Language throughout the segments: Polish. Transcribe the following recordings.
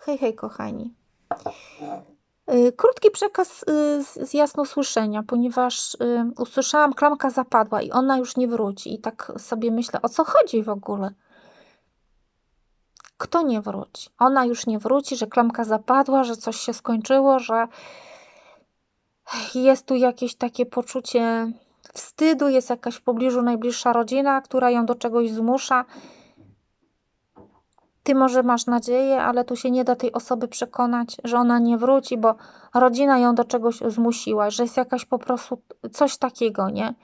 Hej, hej, kochani. Y, Krótki przekaz y, z jasnosłyszenia, ponieważ y, usłyszałam, klamka zapadła i ona już nie wróci. I tak sobie myślę, o co chodzi w ogóle? Kto nie wróci? Ona już nie wróci, że klamka zapadła, że coś się skończyło, że jest tu jakieś takie poczucie wstydu, jest jakaś w pobliżu najbliższa rodzina, która ją do czegoś zmusza. Ty może masz nadzieję, ale tu się nie da tej osoby przekonać, że ona nie wróci, bo rodzina ją do czegoś zmusiła, że jest jakaś po prostu coś takiego, nie?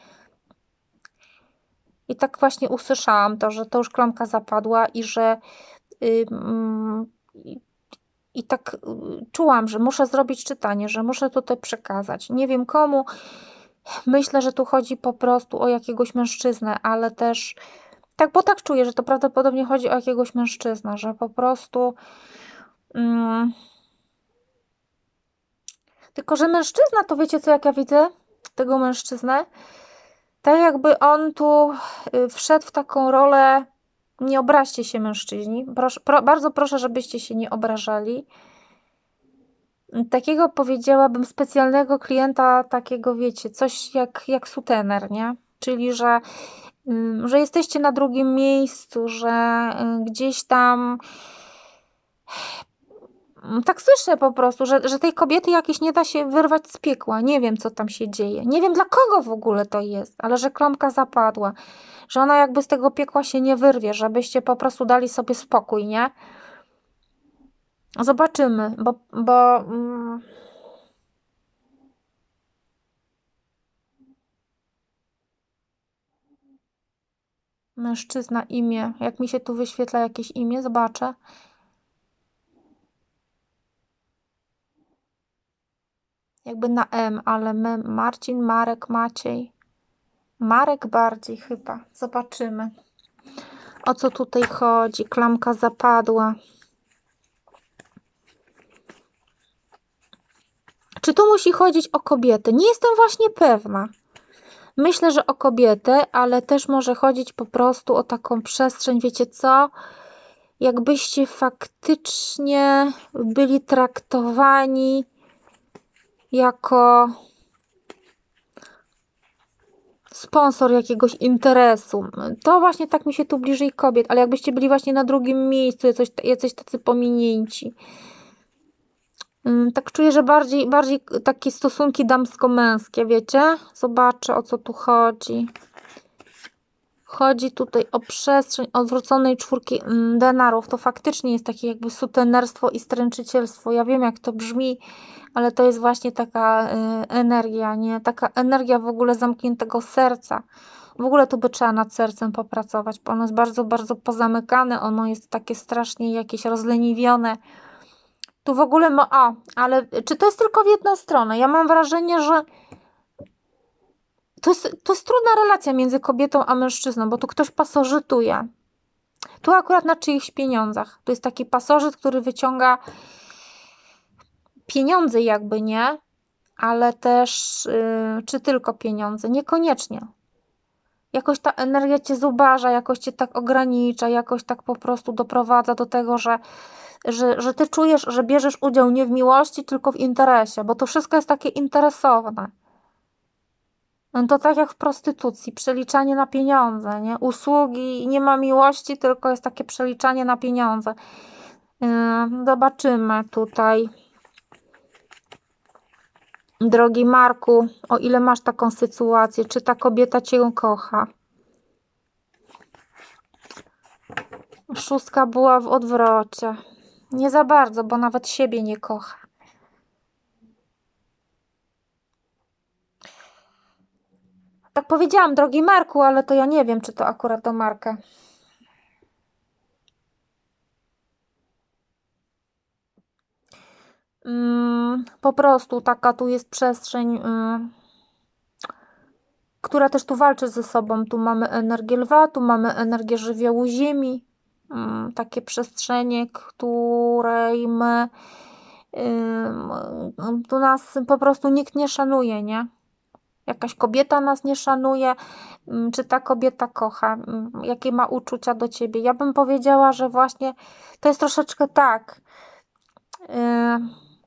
I tak właśnie usłyszałam to, że to już klamka zapadła i że y, mm, i, i tak y, czułam, że muszę zrobić czytanie, że muszę tutaj przekazać. Nie wiem komu. Myślę, że tu chodzi po prostu o jakiegoś mężczyznę, ale też tak, bo tak czuję, że to prawdopodobnie chodzi o jakiegoś mężczyznę, że po prostu. Mm, tylko, że mężczyzna, to wiecie co, jak ja widzę tego mężczyznę? Tak jakby on tu y, wszedł w taką rolę. Nie obraźcie się, mężczyźni. Proszę, pro, bardzo proszę, żebyście się nie obrażali. Takiego powiedziałabym specjalnego klienta, takiego wiecie, coś jak, jak sutener, nie? Czyli, że że jesteście na drugim miejscu, że y, gdzieś tam. Mm, Tak słyszę po prostu, że, że tej kobiety jakiejś nie da się wyrwać z piekła. Nie wiem, co tam się dzieje. Nie wiem, dla kogo w ogóle to jest, ale że klamka zapadła. Że ona jakby z tego piekła się nie wyrwie, żebyście po prostu dali sobie spokój, nie? Zobaczymy, bo. bo mm, Mężczyzna, imię. Jak mi się tu wyświetla jakieś imię, zobaczę. Jakby na M, ale me, Marcin, Marek, Maciej. Marek bardziej chyba. Zobaczymy. O co tutaj chodzi? Klamka zapadła. Czy tu musi chodzić o kobietę? Nie jestem właśnie pewna. Myślę, że o kobietę, ale też może chodzić po prostu o taką przestrzeń, wiecie co? Jakbyście faktycznie byli traktowani jako sponsor jakiegoś interesu. To właśnie tak mi się tu bliżej kobiet, ale jakbyście byli właśnie na drugim miejscu, jacyś, jacyś tacy pominięci. Ym, Tak czuję, że bardziej, bardziej takie stosunki damsko-męskie, wiecie? Zobaczę o co tu chodzi. Chodzi tutaj o przestrzeń odwróconej czwórki mm, denarów. To faktycznie jest takie jakby sutenerstwo i stręczycielstwo. Ja wiem jak to brzmi, ale to jest właśnie taka y, energia, nie? Taka energia w ogóle zamkniętego serca. W ogóle tu by trzeba nad sercem popracować, bo ono jest bardzo, bardzo pozamykane. Ono jest takie strasznie jakieś rozleniwione. Tu w ogóle ma. A, ale czy to jest tylko w jedną stronę? Ja mam wrażenie, że to jest, to jest trudna relacja między kobietą a mężczyzną, bo tu ktoś pasożytuje. Tu akurat na czyichś pieniądzach. Tu jest taki pasożyt, który wyciąga pieniądze, jakby nie, ale też yy, czy tylko pieniądze? Niekoniecznie. Jakoś ta energia cię zubaża, jakoś cię tak ogranicza, jakoś tak po prostu doprowadza do tego, że że, że ty czujesz, że bierzesz udział nie w miłości, tylko w interesie, bo to wszystko jest takie interesowne. No To tak jak w prostytucji, przeliczanie na pieniądze, nie? Usługi, nie ma miłości, tylko jest takie przeliczanie na pieniądze. Yy, Zobaczymy tutaj. Drogi Marku, o ile masz taką sytuację, czy ta kobieta cię kocha? Szóstka była w odwrocie. Nie za bardzo, bo nawet siebie nie kocha. Tak powiedziałam, drogi Marku, ale to ja nie wiem, czy to akurat do Marka. Mm, po prostu taka tu jest przestrzeń, mm, która też tu walczy ze sobą. Tu mamy energię lwa, tu mamy energię żywiołu ziemi. Mm, takie przestrzenie, której my tu nas po prostu nikt nie szanuje, nie? Jakaś kobieta nas nie szanuje, czy ta kobieta kocha, jakie ma uczucia do ciebie. Ja bym powiedziała, że właśnie to jest troszeczkę tak.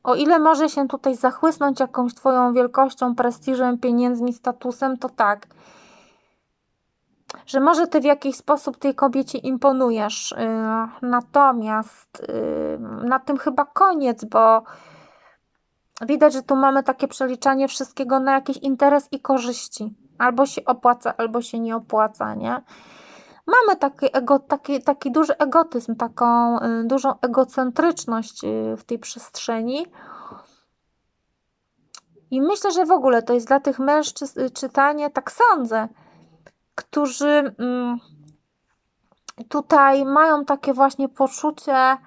o ile może się tutaj zachłysnąć jakąś Twoją wielkością, prestiżem, pieniędzmi, statusem, to tak. Że może Ty w jakiś sposób tej kobiecie imponujesz. Natomiast na tym chyba koniec, bo widać, że tu mamy takie przeliczanie wszystkiego na jakiś interes i korzyści. Albo się opłaca, albo się nie opłaca, nie? Mamy taki, ego, taki, taki duży egotyzm, taką y, dużą egocentryczność y, w tej przestrzeni. I myślę, że w ogóle to jest dla tych mężczyzn y, czytanie, tak sądzę, którzy mm, tutaj mają takie właśnie poczucie,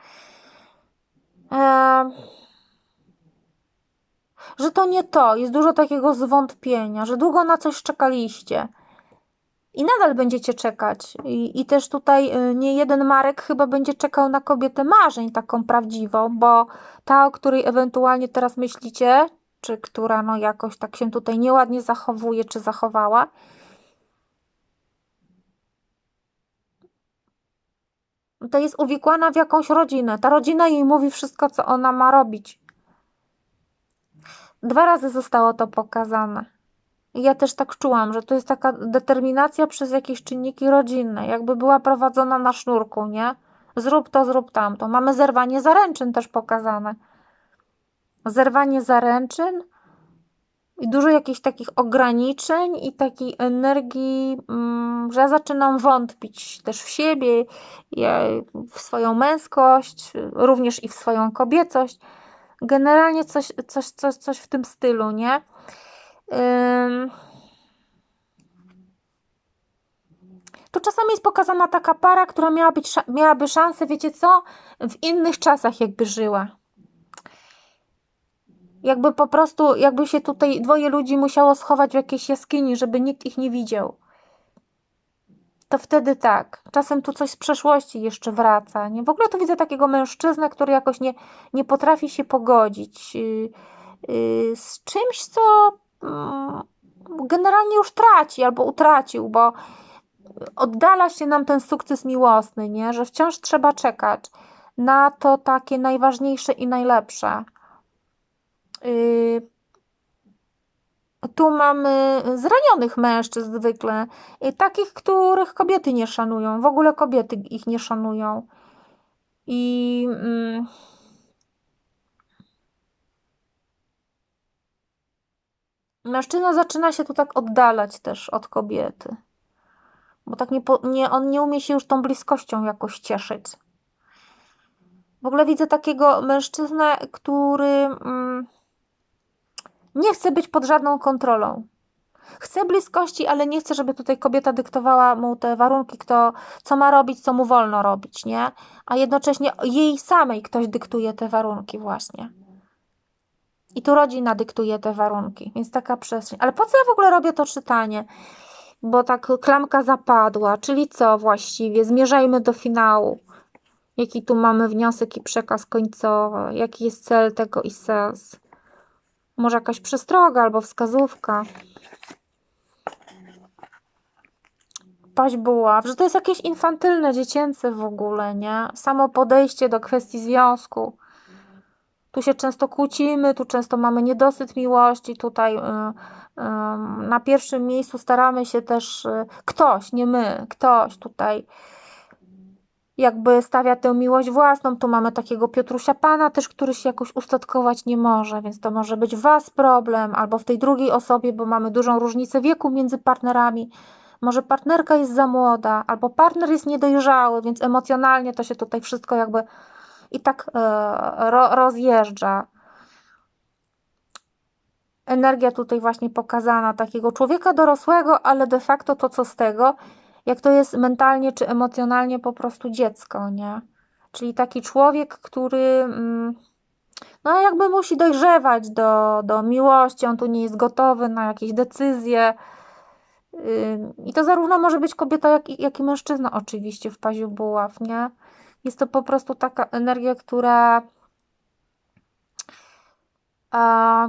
że to nie to, jest dużo takiego zwątpienia, że długo na coś czekaliście. I nadal będziecie czekać. I, I też tutaj y, nie jeden Marek chyba będzie czekał na kobietę marzeń, taką prawdziwą, bo ta, o której ewentualnie teraz myślicie, czy która no jakoś tak się tutaj nieładnie zachowuje, czy zachowała, to jest uwikłana w jakąś rodzinę. Ta rodzina jej mówi wszystko, co ona ma robić. Dwa razy zostało to pokazane. Ja też tak czułam, że to jest taka determinacja przez jakieś czynniki rodzinne, jakby była prowadzona na sznurku, nie? Zrób to, zrób tamto. Mamy zerwanie zaręczyn też pokazane. Zerwanie zaręczyn i dużo jakichś takich ograniczeń i takiej energii, mm, że ja zaczynam wątpić też w siebie, w swoją męskość, również i w swoją kobiecość. Generalnie coś, coś, coś, coś w tym stylu, nie? Tu czasami jest pokazana taka para, która miała być, miałaby szansę, wiecie co, w innych czasach jakby żyła. Jakby po prostu, jakby się tutaj dwoje ludzi musiało schować w jakiejś jaskini, żeby nikt ich nie widział. To wtedy tak. Czasem tu coś z przeszłości jeszcze wraca. Nie? W ogóle tu widzę takiego mężczyznę, który jakoś nie, nie potrafi się pogodzić yy, yy, z czymś, co Mm, generalnie już traci albo utracił, bo oddala się nam ten sukces miłosny, nie? że wciąż trzeba czekać na to takie najważniejsze i najlepsze. Yy, tu mamy zranionych mężczyzn zwykle, takich, których kobiety nie szanują, w ogóle kobiety ich nie szanują. I. Yy, Mężczyzna zaczyna się tu tak oddalać też od kobiety. Bo tak nie, nie, on nie umie się już tą bliskością jakoś cieszyć. W ogóle widzę takiego mężczyznę, który mm, nie chce być pod żadną kontrolą. Chce bliskości, ale nie chce, żeby tutaj kobieta dyktowała mu te warunki, kto, co ma robić, co mu wolno robić, nie? A jednocześnie jej samej ktoś dyktuje te warunki właśnie. I tu rodzina dyktuje te warunki, więc taka przestrzeń. Ale po co ja w ogóle robię to czytanie? Bo tak klamka zapadła, czyli co właściwie? Zmierzajmy do finału. Jaki tu mamy wniosek i przekaz końcowy? Jaki jest cel tego i sens? Może jakaś przestroga albo wskazówka? Paść buław, że to jest jakieś infantylne, dziecięce w ogóle, nie? Samo podejście do kwestii związku tu się często kłócimy, tu często mamy niedosyt miłości, tutaj y, y, na pierwszym miejscu staramy się też y, ktoś, nie my, ktoś tutaj jakby stawia tę miłość własną. Tu mamy takiego Piotrusia Pana też, który się jakoś ustatkować nie może, więc to może być Was problem, albo w tej drugiej osobie, bo mamy dużą różnicę wieku między partnerami. Może partnerka jest za młoda, albo partner jest niedojrzały, więc emocjonalnie to się tutaj wszystko jakby i tak e, ro, rozjeżdża. Energia tutaj właśnie pokazana takiego człowieka dorosłego, ale de facto to co z tego, jak to jest mentalnie czy emocjonalnie po prostu dziecko, nie? Czyli taki człowiek, który mm, no jakby musi dojrzewać do, do miłości, on tu nie jest gotowy na jakieś decyzje. I to zarówno może być kobieta, jak, jak i mężczyzna oczywiście w paziu buław, nie? Jest to po prostu taka energia, która a,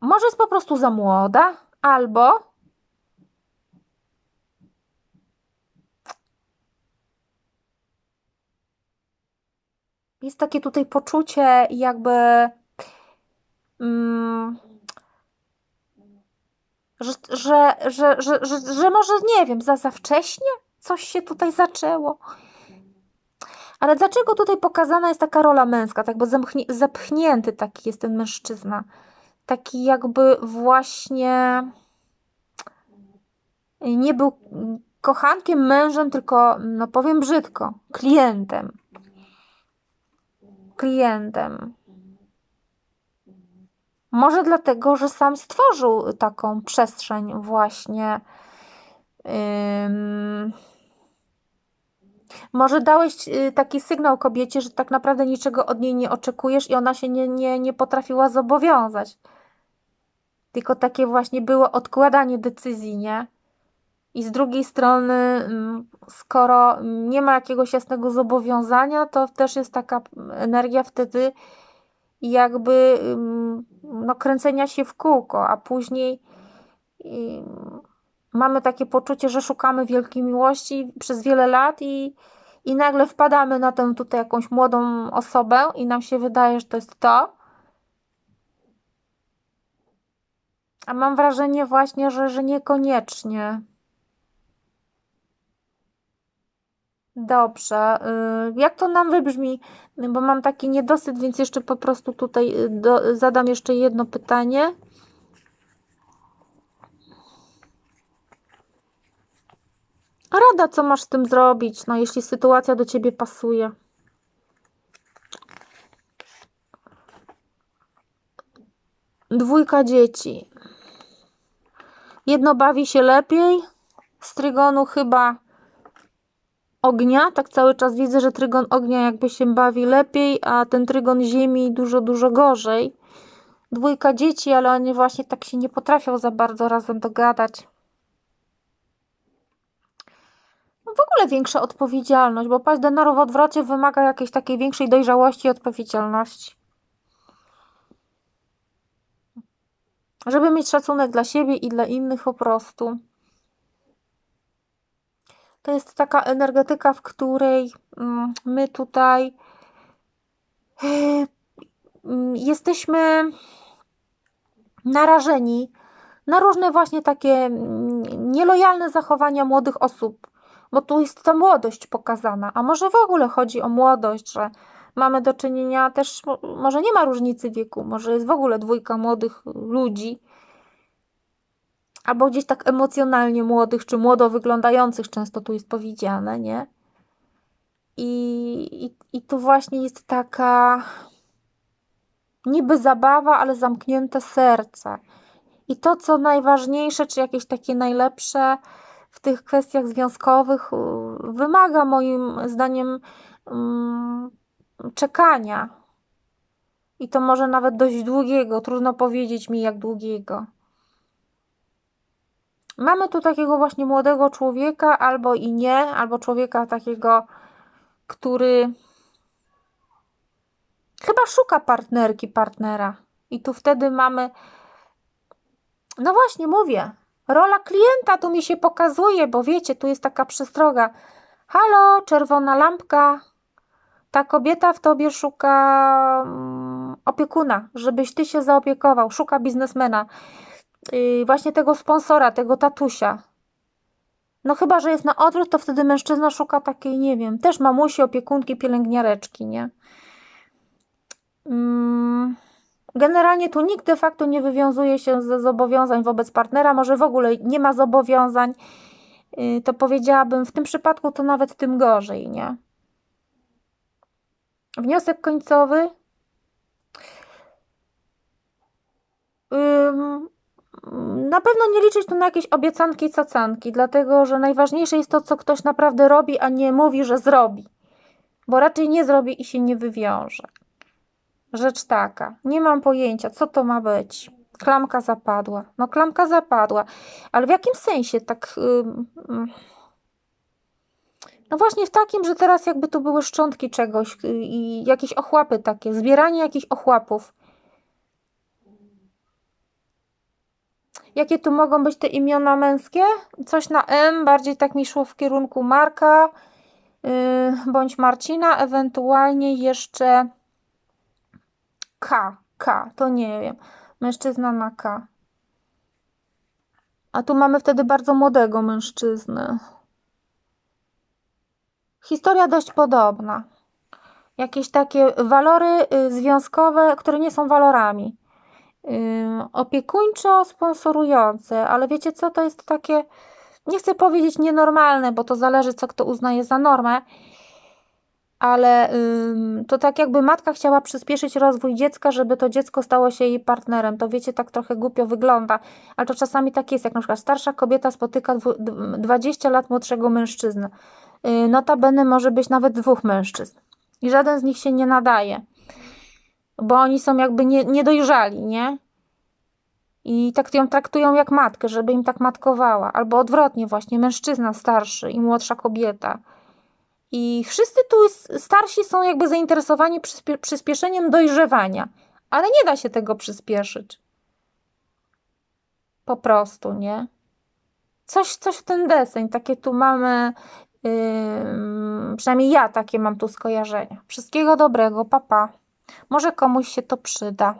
może jest po prostu za młoda, albo Jest takie tutaj poczucie jakby... Mm, że, że, że, że, że, że może, nie wiem, za, za wcześnie coś się tutaj zaczęło. Ale dlaczego tutaj pokazana jest taka rola męska, tak, bo zamknie, zapchnięty taki jest ten mężczyzna. Taki jakby właśnie nie był kochankiem, mężem, tylko, no powiem brzydko, klientem. Klientem. Może dlatego, że sam stworzył taką przestrzeń właśnie. Może dałeś y, taki sygnał kobiecie, że tak naprawdę niczego od niej nie oczekujesz i ona się nie, nie, nie potrafiła zobowiązać. Tylko takie właśnie było odkładanie decyzji, nie? I z drugiej strony, mm, skoro nie ma jakiegoś jasnego zobowiązania, to też jest taka energia wtedy jakby mm, no, kręcenia się w kółko, a później mamy takie poczucie, że szukamy wielkiej miłości przez wiele lat i, i nagle wpadamy na tę tutaj jakąś młodą osobę i nam się wydaje, że to jest to. A mam wrażenie właśnie, że, że niekoniecznie. Dobrze. Y, jak to nam wybrzmi? Bo mam taki niedosyt, więc jeszcze po prostu tutaj y, do, zadam jeszcze jedno pytanie. Rada, co masz z tym zrobić, no jeśli sytuacja do ciebie pasuje. Dwójka dzieci. Jedno bawi się lepiej. Z trygonu chyba ognia. Tak cały czas widzę, że trygon ognia jakby się bawi lepiej, a ten trygon ziemi dużo, dużo gorzej. Dwójka dzieci, ale oni właśnie tak się nie potrafią za bardzo razem dogadać. No w ogóle większa odpowiedzialność, bo paść denarów w odwrocie wymaga jakiejś takiej większej dojrzałości i odpowiedzialności. Żeby mieć szacunek dla siebie i dla innych po prostu. To jest taka energetyka, w której mm, my tutaj jesteśmy narażeni na różne właśnie takie mm, nielojalne zachowania młodych osób, bo tu jest ta młodość pokazana, a może w ogóle chodzi o młodość, że mamy do czynienia też, może nie ma różnicy wieku, może jest w ogóle dwójka młodych ludzi, albo gdzieś tak emocjonalnie młodych, czy młodo wyglądających, często tu jest powiedziane, nie? I, i, i tu właśnie jest taka niby zabawa, ale zamknięte serce. I to, co najważniejsze, czy jakieś takie najlepsze w tych kwestiach związkowych, wymaga moim zdaniem um, czekania. I to może nawet dość długiego, trudno powiedzieć mi jak długiego. Mamy tu takiego właśnie młodego człowieka, albo i nie, albo człowieka takiego, który chyba szuka partnerki, partnera. I tu wtedy mamy, no właśnie mówię, rola klienta tu mi się pokazuje, bo wiecie, tu jest taka przestroga. Halo, czerwona lampka. Ta kobieta w tobie szuka mm, opiekuna, żebyś ty się zaopiekował, szuka biznesmena yy, właśnie tego sponsora, tego tatusia. No chyba, że jest na odwrót, to wtedy mężczyzna szuka takiej, nie wiem, też mamusi, opiekunki, pielęgniareczki, nie? Mm, generalnie tu nikt de facto nie wywiązuje się ze zobowiązań wobec partnera, może w ogóle nie ma zobowiązań, yy, to powiedziałabym, w tym przypadku to nawet tym gorzej, nie? Wniosek końcowy. Na pewno nie liczyć tu na jakieś obiecanki i cacanki, dlatego że najważniejsze jest to, co ktoś naprawdę robi, a nie mówi, że zrobi. Bo raczej nie zrobi i się nie wywiąże. Rzecz taka, nie mam pojęcia, co to ma być. Klamka zapadła. No, klamka zapadła, ale w jakim sensie tak. Yy, no właśnie w takim, że teraz jakby tu były szczątki czegoś y, i jakieś ochłapy takie, zbieranie jakichś ochłapów. Jakie tu mogą być te imiona męskie? Coś na M, bardziej tak mi szło w kierunku Marka. yy, bądź Marcina, ewentualnie jeszcze K. K, to nie wiem. Mężczyzna na K. A tu mamy wtedy bardzo młodego mężczyznę. Historia dość podobna. Jakieś takie walory y, związkowe, które nie są walorami. Yy, opiekuńczo sponsorujące, ale wiecie co, to jest takie, nie chcę powiedzieć nienormalne, bo to zależy, co kto uznaje za normę, ale to tak jakby matka chciała przyspieszyć rozwój dziecka, żeby to dziecko stało się jej partnerem. To wiecie, tak trochę głupio wygląda, ale to czasami tak jest, jak na przykład starsza kobieta spotyka dwu, d- 20 lat młodszego mężczyznę. Yy, notabene może być nawet dwóch mężczyzn i żaden z nich się nie nadaje, bo oni są jakby nie, niedojrzali, nie? I tak ją traktują jak matkę, żeby im tak matkowała. Albo odwrotnie właśnie, mężczyzna starszy i młodsza kobieta. I wszyscy tu starsi są jakby zainteresowani przyspie- przyspieszeniem dojrzewania, ale nie da się tego przyspieszyć. Po prostu, nie? Coś, coś w ten deseń, takie tu mamy, ym, przynajmniej ja takie mam tu skojarzenia. Wszystkiego dobrego, papa. Może komuś się to przyda.